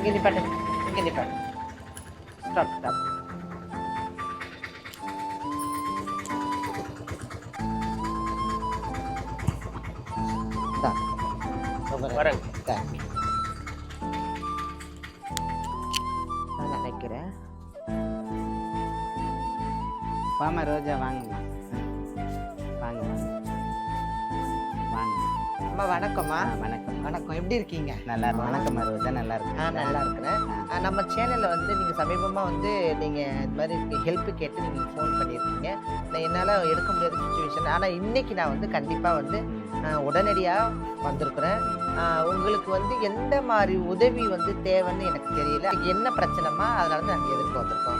இங்கே நிப்பாட்டு இங்கே நிப்பாட்டு ஸ்டாப் ஸ்டாப் வரேன் நான் நினைக்கிறேன் வாமா ரோஜா வாங்கம்மா வாங்க வணக்கம்மா. வணக்கம். வணக்கம். எப்படி இருக்கீங்க? நல்லா இருக்கு வணக்கம்மா ரோஜா நல்லா இருக்கு ஆ நல்லா இருக்கிறேன். நம்ம சேனலில் வந்து நீங்கள் சமீபமாக வந்து நீங்கள் இந்த மாதிரி ஹெல்ப் கேட்டு நீங்கள் ஃபோன் பண்ணியிருக்கீங்க. நான் என்னால் எடுக்க முடியாத சுச்சுவேஷன் ஆனால் இன்னைக்கு நான் வந்து கண்டிப்பாக வந்து உடனடியாக வந்திருக்கிறேன். உங்களுக்கு வந்து எந்த மாதிரி உதவி வந்து தேவைன்னு எனக்கு தெரியல. என்ன பிரச்சனைமா அதனால தான் நாங்கள் எதிர்க்க வந்திருக்கோம்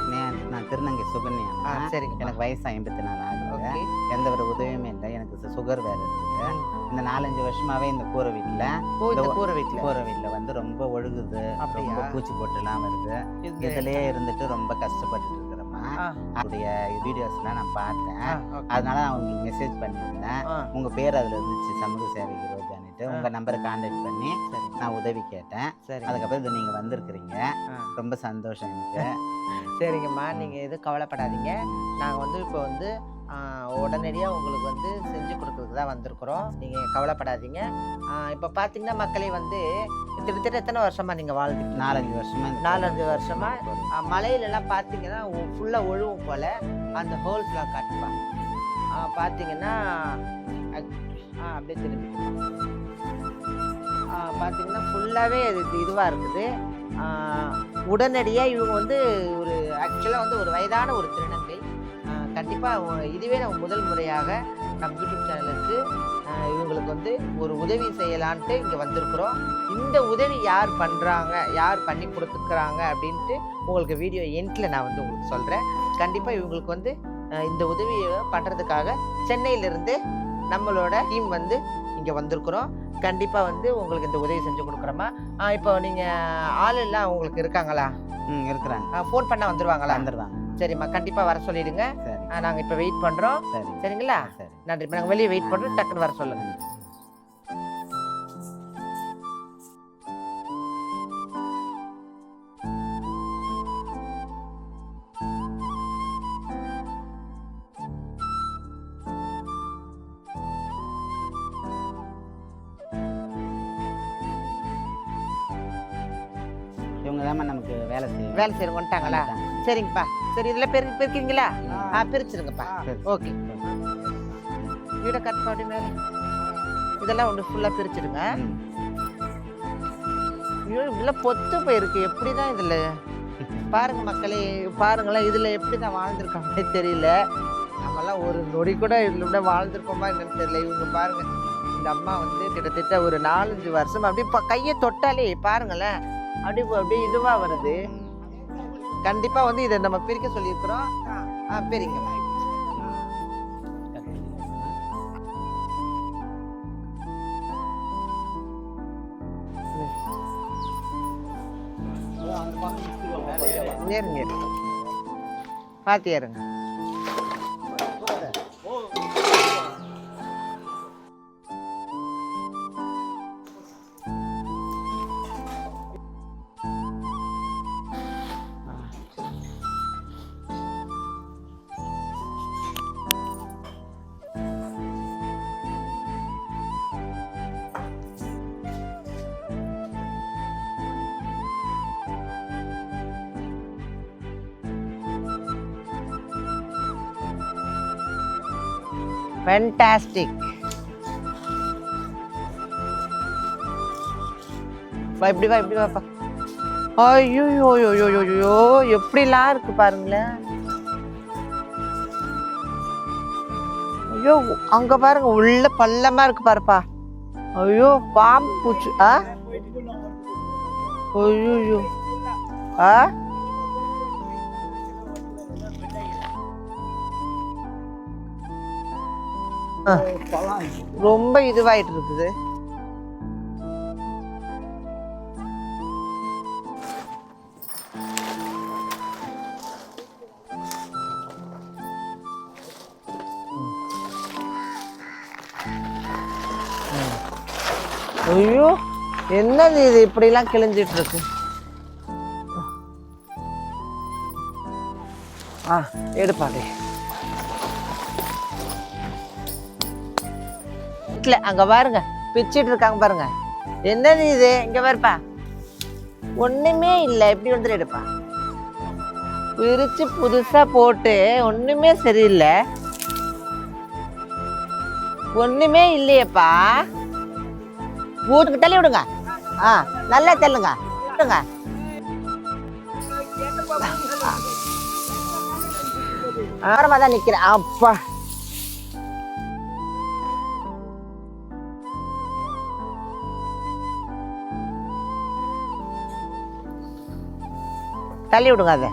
திருநங்கை சுகன்யா சரிங்க எனக்கு வயசு ஐம்பத்தி நாலு ஆகுது. எந்த ஒரு உதவியுமே இல்லை. எனக்கு சுகர் வேற இருக்கு. இந்த நாலஞ்சு வருஷமாவே இந்த கூரை வீட்டில். இந்த கூரை வீட்டில். கூரை வீட்டில் வந்து ரொம்ப ஒழுகுது. அப்படியா? ரொம்ப பூச்சி போட்டுலாம் வருது. இதுலயே இருந்துட்டு ரொம்ப கஷ்டப்பட்டுட்டு இருக்கிறேம்மா. ஆ. அவருடைய வீடியோஸ்லாம் நான் பார்த்தேன். அதனால அவங்களுக்கு மெசேஜ் பண்ணியிருந்தேன். உங்க பேர் அதுல இருந்துச்சு சமூக சேவை ரோஜானிட்டு உங்க நம்பரை கான்டாக்ட் பண்ணி சரி நான் உதவி கேட்டேன். சரி அதுக்கப்புறம் இது நீங்க வந்திருக்கிறீங்க. ரொம்ப சந்தோஷம் எனக்கு. சரிங்கம்மா. நீங்கள் எதுவும் கவலைப்படாதீங்க. நாங்கள் வந்து இப்போ வந்து உடனடியாக உங்களுக்கு வந்து செஞ்சு கொடுக்கறதுக்கு தான் வந்திருக்கிறோம். நீங்கள் கவலைப்படாதீங்க. இப்போ பார்த்தீங்கன்னா மக்களே வந்து கிட்டத்தட்ட எத்தனை வருஷமாக நீங்கள் வாழ்ந்துட்டு நாலஞ்சு வருஷமா இந்த நாலஞ்சு வருஷமா? ஆ, மலையிலலாம் பார்த்தீங்கன்னா ஃபுல்லாக ஒழுவும் போல் அந்த ஹோல்ஸ்லாம் காட்டுப்பா ஆ, பார்த்தீங்கன்னா அப்படியே திரும்பி. ஆ, பார்த்திங்கன்னா ஃபுல்லாகவே அது இதுவாக இருக்குது. உடனடியாக இவங்க வந்து ஒரு ஆக்சுவலாக வந்து ஒரு வயதான ஒரு திருநங்கை. கண்டிப்பாக இதுவே நம்ம முதல் முறையாக நம்ம யூடியூப் சேனலுக்கு இவங்களுக்கு வந்து ஒரு உதவி செய்யலான்ட்டு இங்கே வந்திருக்கிறோம். இந்த உதவி யார் பண்ணுறாங்க யார் பண்ணி கொடுத்துக்கிறாங்க அப்படின்ட்டு உங்களுக்கு வீடியோ எண்டில் நான் வந்து உங்களுக்கு சொல்கிறேன் கண்டிப்பாக இவங்களுக்கு வந்து இந்த உதவியை பண்ணுறதுக்காக சென்னையிலேருந்து நம்மளோட டீம் வந்து இங்கே வந்திருக்கிறோம். கண்டிப்பாக வந்து உங்களுக்கு இந்த உதவி செஞ்சு கொடுக்குறோமா இப்போ நீங்கள் ஆள் எல்லாம் உங்களுக்கு இருக்காங்களா? ம் இருக்கிறாங்க. ஃபோன் பண்ணால் வந்துருவாங்களா? வந்துடுவாங்க சரிம்மா கண்டிப்பாக வர சொல்லிடுங்க. சரி. நாங்கள் இப்போ வெயிட் பண்ணுறோம் சரி. சரிங்களா? சரி. நன்றி. இப்போ நாங்கள் வெளியே வெயிட் பண்ணுறோம் டக்குன்னு வர சொல்லுங்கள் தான் நமக்கு வேலை செய்யும் வேலை செய்ய வந்துட்டாங்களா? சரிங்கப்பா. சரி இதில் பெரு பிரிக்கிறீங்களா ஆ. பிரிச்சிருங்கப்பா. சரி. ஓகே. வீடை கட் பண்ணி மேலே. இதெல்லாம் ஒன்று ஃபுல்லாக பிரிச்சிடுங்க. ஐயோ இவ்வளோ பொத்து போயிருக்கு. எப்படி தான் இதில்? பாருங்க மக்களே பாருங்களேன் இதில் எப்படி தான் வாழ்ந்துருக்காங்கன்னே தெரியல. நம்மலாம் ஒரு நொடி கூட இதில் விட வாழ்ந்துருப்போமா என்னன்னு தெரியல. இவங்க பாருங்க இந்த அம்மா வந்து கிட்டத்தட்ட ஒரு நாலஞ்சு வருஷம் அப்படியே கையை தொட்டாலே பாருங்களேன். அப்படியே அப்படியே இதுவாக வருது. கண்டிப்பாக வந்து இதை நம்ம பிரிக்க சொல்லியிருக்கிறோம். ஆ பிரிங்க. ஏறுங்க. ஏறுங்க. ஃபென்டாஸ்டிக் வா இப்படி வா இப்படி வாப்பா ஐயோ ஐயோ எப்படிலாம் இருக்கு பாருங்களேன். ஐயோ அங்க பாருங்க உள்ள பள்ளமா இருக்கு பாருப்பா. ஐயோ பாம்பு பூச்சி ஆ? ஐயோ ஆ? ரொம்ப இதுவாயிட்டு இருக்குது. ஐயோ என்னது இது இப்படிலாம் கிழிஞ்சிட்டு இருக்கு ஆ எடுப்பாடே வீட்டுல அங்க பாருங்க பிச்சுட்டு இருக்காங்க பாருங்க. என்னது இது? இங்க பாருப்பா. ஒண்ணுமே இல்லை. எப்படி வந்துட்டு எடுப்பா? பிரிச்சு புதுசா போட்டு ஒண்ணுமே சரியில்லை. ஒண்ணுமே இல்லையேப்பா. வீட்டுக்கு தள்ளி விடுங்க. ஆ நல்லா தள்ளுங்க. விடுங்க ஆரமாக தான் நிக்கிறேன். அப்பா. தள்ளி விடுங்க அதை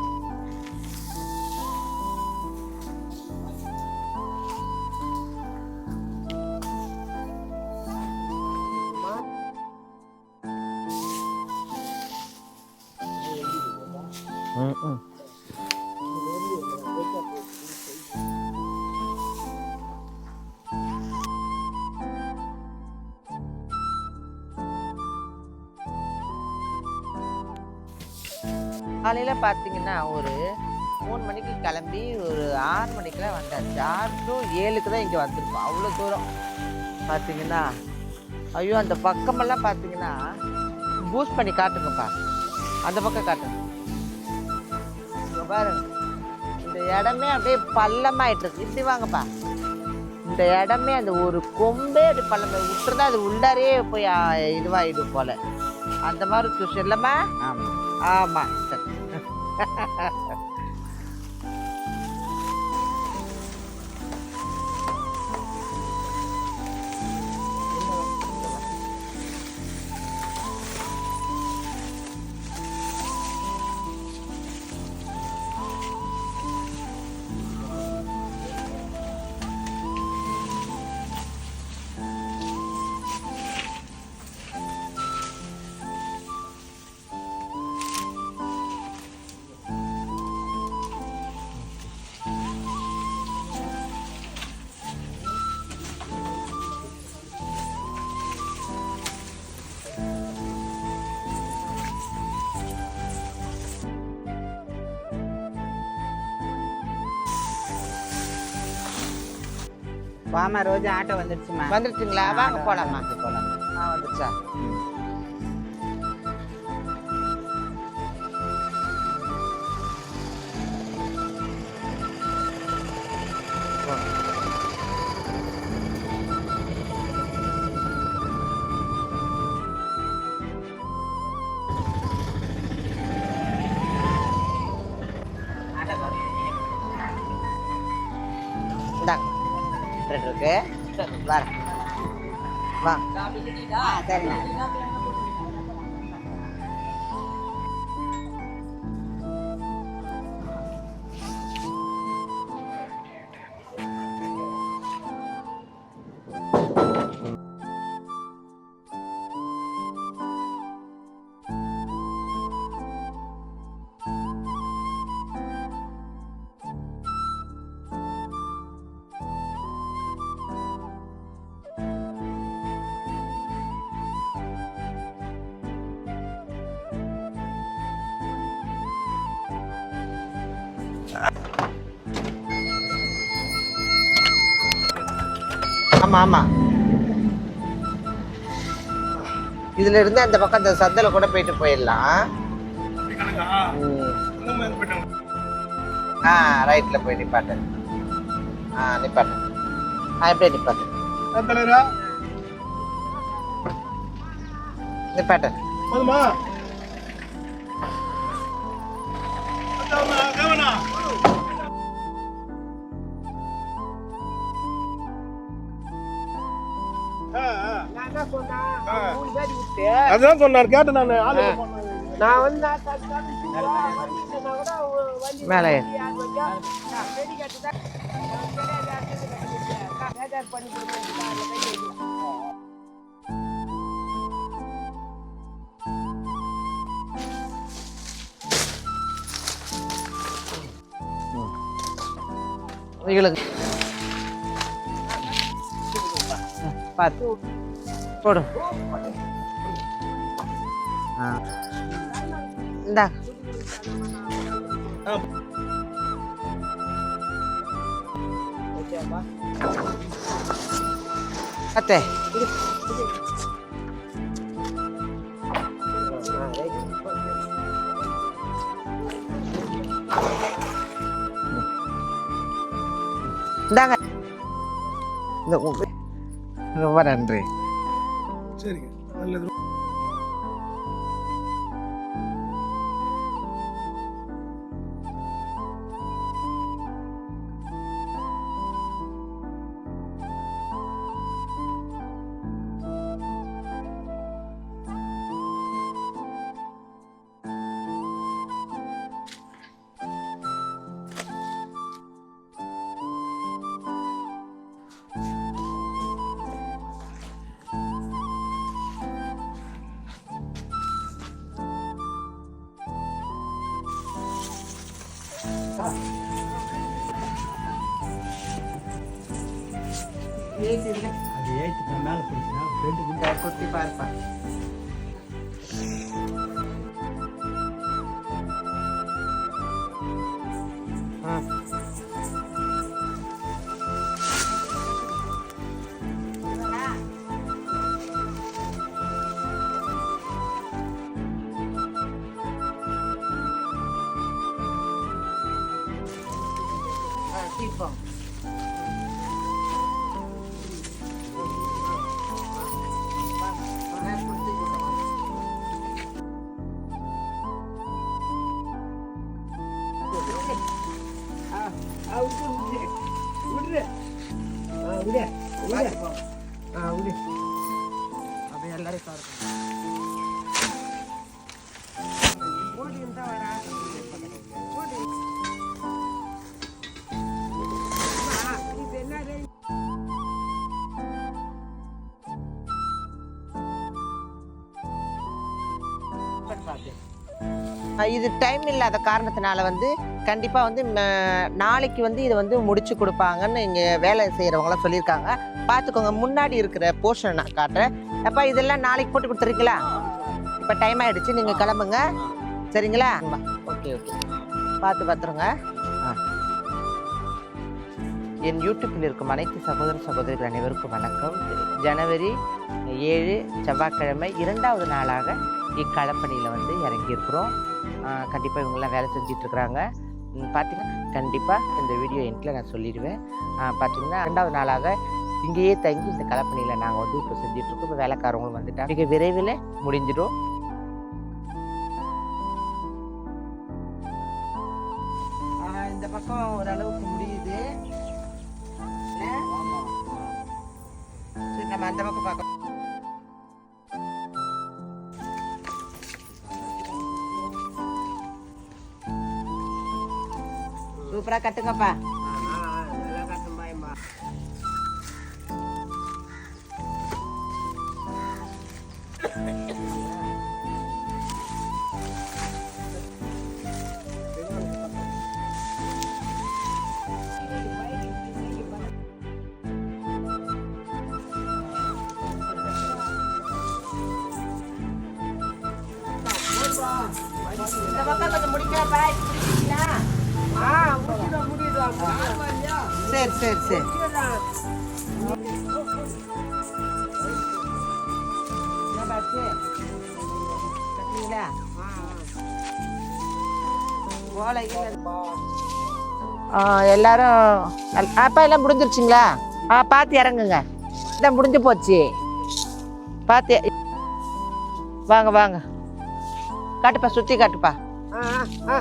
Mm-mm. காலையில் பார்த்தீங்கன்னா ஒரு மூணு மணிக்கு கிளம்பி ஒரு ஆறு மணிக்கெல்லாம் வந்தாச்சு. ஆறு டு ஏழுக்கு தான் இங்கே வந்திருக்கோம். அவ்வளோ தூரம். பார்த்தீங்கன்னா ஐயோ அந்த பக்கமெல்லாம் பார்த்தீங்கன்னா பூஸ்ட் பண்ணி காட்டுங்கப்பா. அந்த பக்கம் காட்டுங்க. பாருங்க. இந்த இடமே அப்படியே பள்ளமாயிட்டு இருக்கு இப்படி வாங்கப்பா. இந்த இடமே அந்த ஒரு கொம்பே அப்படி பள்ளம் விட்டுருந்தா அது உள்ளாரே போய் ஆ, இதுவாயிடும் போல. அந்த மாதிரி சுஷ் இல்லைம்மா? ஆமா. ஆமா. சரி. ha ha ha வாமா ரோஜா ஆட்டோ வந்துடுச்சுமா வந்துருச்சுங்களா? வாங்க போலாமா? போலாம். ஆ வந்துச்சா இருக்கு. வரேன் வா. சரிண்ணா ஆமா ஆமா இதுல இருந்து அந்த பக்கம் அந்த சந்தில கூட போயிட்டு போயிடலாம். ஆ ரைட்ல போய் நிப்பாட்டு. ஆ நிப்பாட்டு. ஆ இப்படியே நிப்பாட்டு. நிப்பாட்டு. போதுமா? கவனா அதான் சொன்னார் கேட்டேன். நான் ஆளு நான் வந்து மேலே இவளுக்கு. பார்த்து போடு ஆ இந்தா அத்தை இந்தாங்க இந்த உ- ரொம்ப நன்றி சரிங்க நல்லது குத்தி பார்ப்பேன் அப்படியே எல்லாரும் இது டைம் இல்லாத காரணத்தினால வந்து கண்டிப்பாக வந்து நாளைக்கு வந்து இதை வந்து முடிச்சு கொடுப்பாங்கன்னு இங்கே வேலை செய்கிறவங்களாம் சொல்லியிருக்காங்க. பார்த்துக்கோங்க முன்னாடி இருக்கிற போர்ஷன் நான் காட்டுறேன். அப்பா இதெல்லாம் நாளைக்கு போட்டு கொடுத்துறீங்களா? இப்போ டைம் ஆயிடுச்சு நீங்கள் கிளம்புங்க. சரிங்களா? Okay okay. பார்த்து பார்த்துருங்க என் யூடியூப்பில் இருக்கும் அனைத்து சகோதர சகோதரிகள் அனைவருக்கும் வணக்கம். ஜனவரி ஏழு செவ்வாய்க்கிழமை இரண்டாவது நாளாக இக்களப்பணியில் வந்து இறங்கியிருக்கிறோம். கண்டிப்பாக இவங்கெல்லாம் வேலை செஞ்சிட்ருக்குறாங்க பார்த்தீங்கன்னா கண்டிப்பாக இந்த வீடியோ எண்டில் நான் சொல்லிடுவேன். பார்த்தீங்கன்னா ரெண்டாவது நாளாக இங்கேயே தங்கி இந்த கலப்பணியில் நாங்கள் வந்து இப்போ செஞ்சிட்ருக்கோம் இப்போ வேலைக்காரவங்களும் வந்துட்டாங்க. மிக விரைவில் முடிஞ்சிடும். இந்த பக்கம் ஓரளவுக்கு முடியுது. சரி நம்ம அந்த பக்கம் பார்க்க சூப்பராக கட்டுங்கப்பா. இந்த பக்கம் கொஞ்சம் முடிக்கிறப்பா சரி சரி சரி. ஆ, எல்லாரும் அப்பா எல்லாம் முடிஞ்சிருச்சுங்களா? ஆ பார்த்து இறங்குங்க. இதான் முடிஞ்சு போச்சு. பார்த்து வாங்க வாங்க. காட்டுப்பா சுற்றி காட்டுப்பா. ஆ,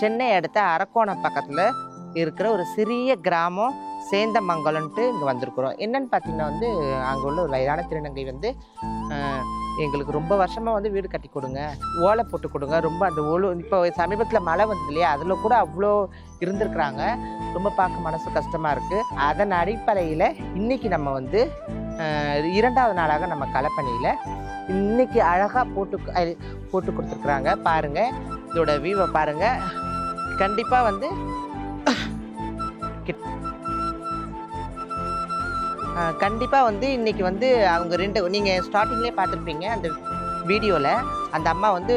சென்னை அடுத்த அரக்கோணம் பக்கத்தில் இருக்கிற ஒரு சிறிய கிராமம் சேந்தமங்கலம்ட்டு இங்கே வந்திருக்கிறோம். என்னன்னு பார்த்தீங்கன்னா வந்து அங்கே உள்ள ஒரு வயதான திருநங்கை வந்து எங்களுக்கு ரொம்ப வருஷமாக வந்து வீடு கட்டி கொடுங்க. ஓலை போட்டு கொடுங்க. ரொம்ப அந்த ஒழு இப்போ சமீபத்தில் மழை வந்தது இல்லையா? அதில் கூட அவ்வளோ இருந்திருக்கிறாங்க. ரொம்ப பார்க்க மனசு கஷ்டமாக இருக்குது அதன் அடிப்படையில் இன்றைக்கி நம்ம வந்து இரண்டாவது நாளாக நம்ம கலப்பணியில் இன்றைக்கி அழகாக போட்டு போட்டு கொடுத்துருக்குறாங்க. பாருங்கள் இதோட வியூவை பாருங்கள் கண்டிப்பாக வந்து கண்டிப்பாக வந்து இன்றைக்கி வந்து அவங்க ரெண்டு நீங்கள் ஸ்டார்டிங்லேயே பார்த்துருப்பீங்க. அந்த வீடியோவில் அந்த அம்மா வந்து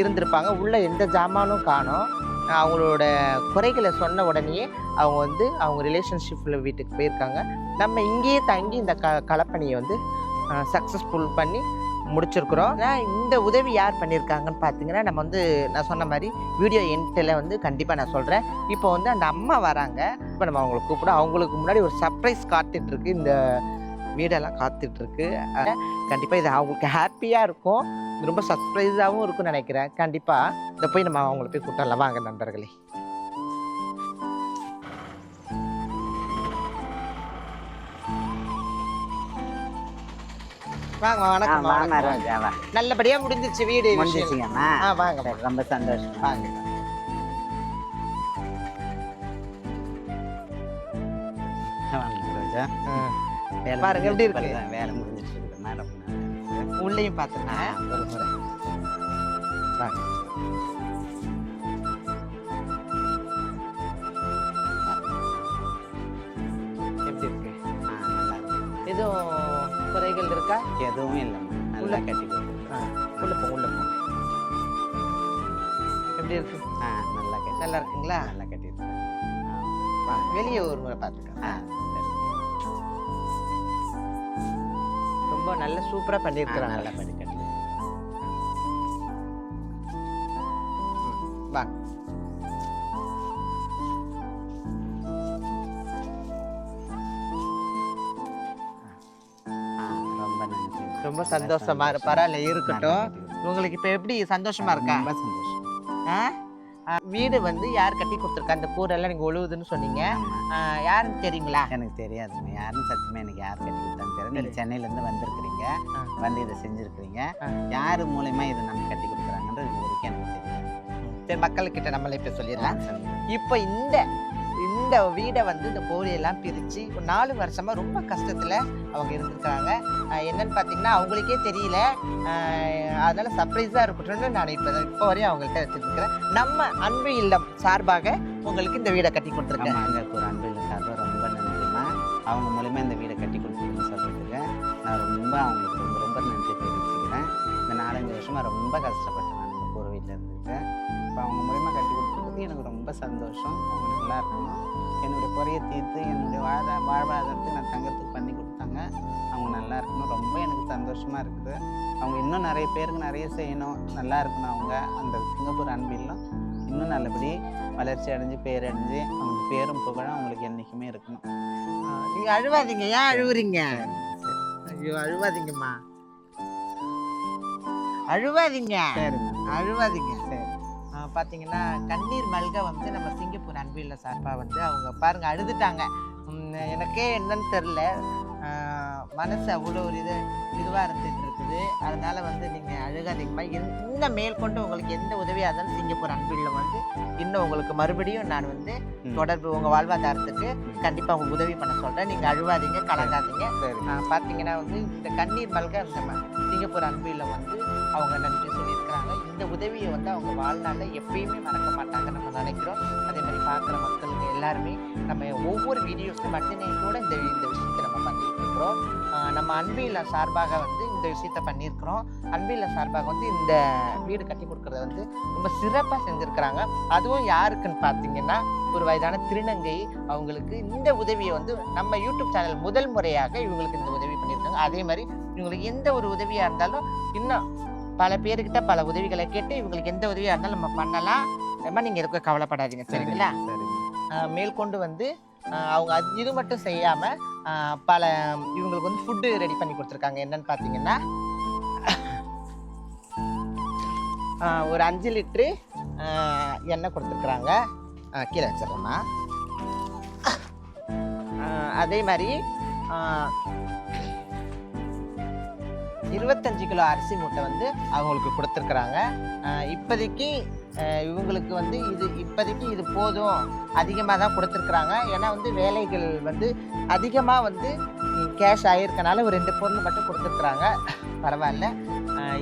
இருந்திருப்பாங்க. உள்ளே எந்த ஜாமானும் காணோம். அவங்களோட குறைகளை சொன்ன உடனேயே அவங்க வந்து அவங்க ரிலேஷன்ஷிப்பில் வீட்டுக்கு போயிருக்காங்க. நம்ம இங்கேயே தங்கி இந்த க கலப்பணியை வந்து சக்ஸஸ்ஃபுல் பண்ணி முடிச்சிருக்கிறோம். ஆனால் இந்த உதவி யார் பண்ணியிருக்காங்கன்னு பார்த்தீங்கன்னா நம்ம வந்து நான் சொன்ன மாதிரி வீடியோ எண்டில் வந்து கண்டிப்பாக நான் சொல்கிறேன் இப்போ வந்து அந்த அம்மா வராங்க. இப்போ நம்ம அவங்களை கூப்பிட அவங்களுக்கு முன்னாடி ஒரு சர்ப்ரைஸ் காத்துட்ருக்கு. இந்த வீடெல்லாம் காத்துட்ருக்கு. கண்டிப்பாக இது அவங்களுக்கு ஹாப்பியாக இருக்கும். ரொம்ப சர்ப்ரைஸாகவும் இருக்கும்னு நினைக்கிறேன். கண்டிப்பாக இதை போய் நம்ம அவங்கள போய் கூட்டலாம் வாங்க நண்பர்களே. வாங்க வணக்கம் நல்லபடியா முடிஞ்சிருச்சு வீடு. முடிஞ்சிச்சிங்கம்மா. வாங்க ரொம்ப சந்தோஷம். வாங்க. பாருங்க, எப்படி இருக்கு? வேலை முடிஞ்சிருச்சு. உள்ளேயும் பார்த்துருந்தேன் ஒரு முறை. வாங்க. எதுவும் குறைகள் இருக்கா? எதுவும் இல்லைம்மா. நல்லா கட்டி. உள்ள போ உள்ள போ. எப்படி இருக்கு? ஆ நல்லா கட்டி நல்லா இருக்குங்களா? நல்லா வாங்க, வெளியே ஒரு முறை பார்த்துக்கலாம். ஆ. ரொம்ப நல்ல சூப்பரா ஆ, பண்ணியிருக்கிறாங்க நல்லா படி ரொம்ப சந்தோஷமா இரு பரவாயில்ல இருக்கட்டும். உங்களுக்கு இப்போ எப்படி சந்தோஷமா இருக்கா? ரொம்ப சந்தோஷம். ஆ? வீடு வந்து யார் கட்டி கொடுத்துருக்கா? அந்த கூரெல்லாம் நீங்க ஒழுகுதுன்னு சொன்னீங்க. யாருன்னு தெரியுங்களா? எனக்கு தெரியாதுங்க. யாருன்னு சத்தியமா எனக்கு யார் கட்டி கொடுத்தான்னு தெரியாது நீங்க சென்னையில இருந்து வந்திருக்கிறீங்க. வந்து இதை செஞ்சிருக்கிறீங்க. யாரு மூலியமா இதை நம்ம கட்டி கொடுக்குறாங்கன்றது இது வரைக்கும் எனக்கு தெரியாது. சரி மக்கள்கிட்ட நம்மள இப்போ சொல்லிடலாம். இப்போ இந்த இந்த வீடை வந்து இந்த கோழியெல்லாம் பிரித்து ஒரு நாலு வருஷமாக ரொம்ப கஷ்டத்தில் அவங்க இருந்திருக்காங்க என்னன்னு பார்த்தீங்கன்னா அவங்களுக்கே தெரியல. அதனால் சர்ப்ரைஸாக இருக்கட்டும்னு நான் இப்போ இப்போ வரையும் அவங்கள்ட்ட வச்சுருக்கிறேன். நம்ம அன்பு இல்லம் சார்பாக உங்களுக்கு இந்த வீடை கட்டி கொடுத்துருக்கேன். ஆமா ஒரு அன்பு இல்லம் சார்பாக ரொம்ப நன்றிமா அவங்க மூலயமா இந்த வீடை கட்டி கொடுத்துருக்கேன்னு சொல்றதுக்கு நான் ரொம்ப அவங்களுக்கு ரொம்ப ரொம்ப நன்றி தெரிவிச்சுக்கிறேன். இந்த நாலஞ்சு வருஷமாக ரொம்ப கஷ்டப்பட்டேன் நான் இந்த பூர்வ வீட்டில் இருந்துட்டு இப்போ அவங்க மூலியமா கட்டி கொடுத்துருக்கிறது எனக்கு ரொம்ப சந்தோஷம். அவங்க நல்லா இருக்கணும். என்னுடைய குறைய தீர்த்து என்னுடைய வாழ்வா வாழ்வாதாரத்துக்கு நான் தங்கறதுக்கு பண்ணி கொடுத்தாங்க. அவங்க நல்லா இருக்கணும். ரொம்ப எனக்கு சந்தோஷமா இருக்குது. அவங்க இன்னும் நிறைய பேருக்கு நிறைய செய்யணும். நல்லா இருக்கணும் அவங்க. அந்த சிங்கப்பூர் அன்பில்லாம் இன்னும் நல்லபடி வளர்ச்சி அடைஞ்சு பேரடைஞ்சு அவங்க பேரும் புகழும் அவங்களுக்கு என்றைக்குமே இருக்கணும். நீங்கள் அழுவாதீங்க. ஏன் அழுவுறீங்க? ஐயோ அழுவாதீங்கம்மா. அழுவாதீங்க. அழுவாதீங்க. பாத்தீங்கன்னா கண்ணீர் மல்க வந்து நம்ம சிங்கப்பூர் அன்பில்ல சார்பாக வந்து அவங்க பாருங்க அழுதுட்டாங்க. எனக்கே என்னன்னு தெரில மனசு அவ்வளோ ஒரு இது இதுவாக இருந்துட்டு இருக்குது. அதனால வந்து நீங்கள் அழுகாதீங்கம்மா. இன்- இன்னும் மேற்கொண்டு உங்களுக்கு எந்த உதவியாக இருந்தாலும் சிங்கப்பூர் அன்பில்ல வந்து இன்னும் உங்களுக்கு மறுபடியும் நான் வந்து. தொடர்பு உங்கள் வாழ்வாதாரத்துக்கு கண்டிப்பாக உங்களுக்கு உதவி பண்ண சொல்கிறேன் நீங்கள் அழுவாதீங்க கலங்காதீங்க. பார்த்தீங்கன்னா வந்து இந்த கண்ணீர் மல்க நம்ம சிங்கப்பூர் அன்பில் வந்து அவங்க நன்றி சொல்லியிருக்கிறாங்க. இந்த உதவியை வந்து அவங்க வாழ்நாளில் எப்பயுமே மறக்க மாட்டாங்க நம்ம நினைக்கிறோம். அதே மாதிரி பார்க்குற மக்களுக்கு எல்லாருமே நம்ம ஒவ்வொரு வீடியோஸும் கூட இந்த இந்த விஷயத்தை நம்ம பண்ணிட்டு இருக்கிறோம் நம்ம அன்பியில் சார்பாக வந்து இந்த விஷயத்த பண்ணியிருக்கிறோம். அன்பியில் சார்பாக வந்து இந்த வீடு கட்டி கொடுக்கறத வந்து ரொம்ப சிறப்பாக செஞ்சுருக்கிறாங்க. அதுவும் யாருக்குன்னு பார்த்தீங்கன்னா ஒரு வயதான திருநங்கை அவங்களுக்கு இந்த உதவியை வந்து நம்ம யூடியூப் சேனல் முதல் முறையாக இவங்களுக்கு இந்த உதவி பண்ணியிருக்காங்க. அதே மாதிரி இவங்களுக்கு எந்த ஒரு உதவியாக இருந்தாலும் இன்னும் பல பேர்கிட்ட பல உதவிகளை கேட்டு இவங்களுக்கு எந்த உதவியாக இருந்தாலும் நம்ம பண்ணலாம். ரொம்ப நீங்கள் இருக்க கவலைப்படாதீங்க சரிங்களா? மேற்கொண்டு வந்து அவங்க அது இது மட்டும் செய்யாமல் பல இவங்களுக்கு வந்து ஃபுட்டு ரெடி பண்ணி கொடுத்துருக்காங்க. என்னன்னு பார்த்தீங்கன்னா ஒரு அஞ்சு லிட்ரு எண்ணெய் கொடுத்துருக்குறாங்க. கீழே வச்சிடறேம்மா அதே மாதிரி இருபத்தஞ்சு கிலோ அரிசி மூட்டை வந்து அவங்களுக்கு கொடுத்துருக்குறாங்க. இப்போதைக்கு இவங்களுக்கு வந்து இது இப்போதைக்கு இது போதும் அதிகமாக தான் கொடுத்துருக்குறாங்க. ஏன்னா வந்து வேலைகள் வந்து அதிகமாக வந்து கேஷ் ஆகிருக்கனால ஒரு ரெண்டு பொருள் மட்டும் கொடுத்துருக்குறாங்க. பரவாயில்ல.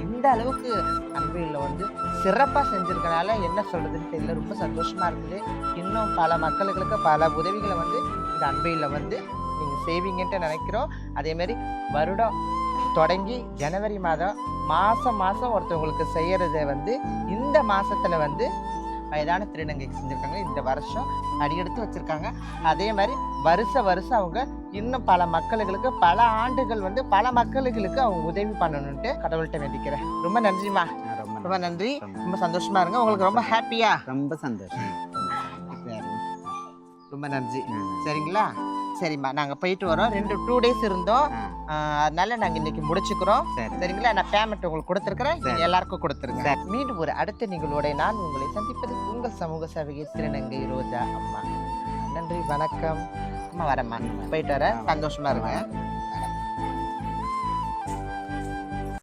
இந்த அளவுக்கு அன்பில் வந்து சிறப்பாக செஞ்சுருக்கனால என்ன சொல்கிறதுன்னு தெரியல. ரொம்ப சந்தோஷமாக இருக்குது இன்னும் பல மக்களுக்கு பல உதவிகளை வந்து இந்த அன்பையில் வந்து நீங்கள் செய்வீங்கன்ட்டு நினைக்கிறோம். அதேமாரி வருடம் தொடங்கி ஜனவரி மாதம் மாதம் மாதம் ஒருத்தவங்களுக்கு செய்கிறத வந்து இந்த மாதத்தில் வந்து வயதான திருநங்கைக்கு செஞ்சுருக்காங்க. இந்த வருஷம் அடியெடுத்து வச்சுருக்காங்க. அதே மாதிரி வருஷ வருஷம் அவங்க இன்னும் பல மக்களுக்கு பல ஆண்டுகள் வந்து பல மக்களுக்கு அவங்க உதவி பண்ணணுன்ட்டு கடவுள்கிட்ட வேண்டிக்கிறேன். ரொம்ப நன்றிம்மா. நான் ரொம்ப நன்றி. ரொம்ப சந்தோஷமா இருங்க. உங்களுக்கு ரொம்ப ஹாப்பியா? ரொம்ப சந்தோஷம். ரொம்ப நன்றி. சரிங்களா? சரிம்மா. நாங்கள் போயிட்டு வரோம். ரெண்டு டூ டேஸ் இருந்தோம். அதனால நாங்கள் இன்னைக்கு முடிச்சுக்கிறோம். சரி. சரிங்களா? நான் பேமெண்ட் உங்களுக்கு கொடுத்துருக்கிறேன். எல்லாருக்கும் கொடுத்துருங்க. மீண்டும் ஒரு அடுத்த நிகழ்வோட நான் உங்களை சந்திப்பது உங்கள் சமூக சேவகி திருநங்கை ரோஜா அம்மா. நன்றி வணக்கம். அம்மா வரேம்மா. போயிட்டு வரேன். சந்தோஷமா இருங்க.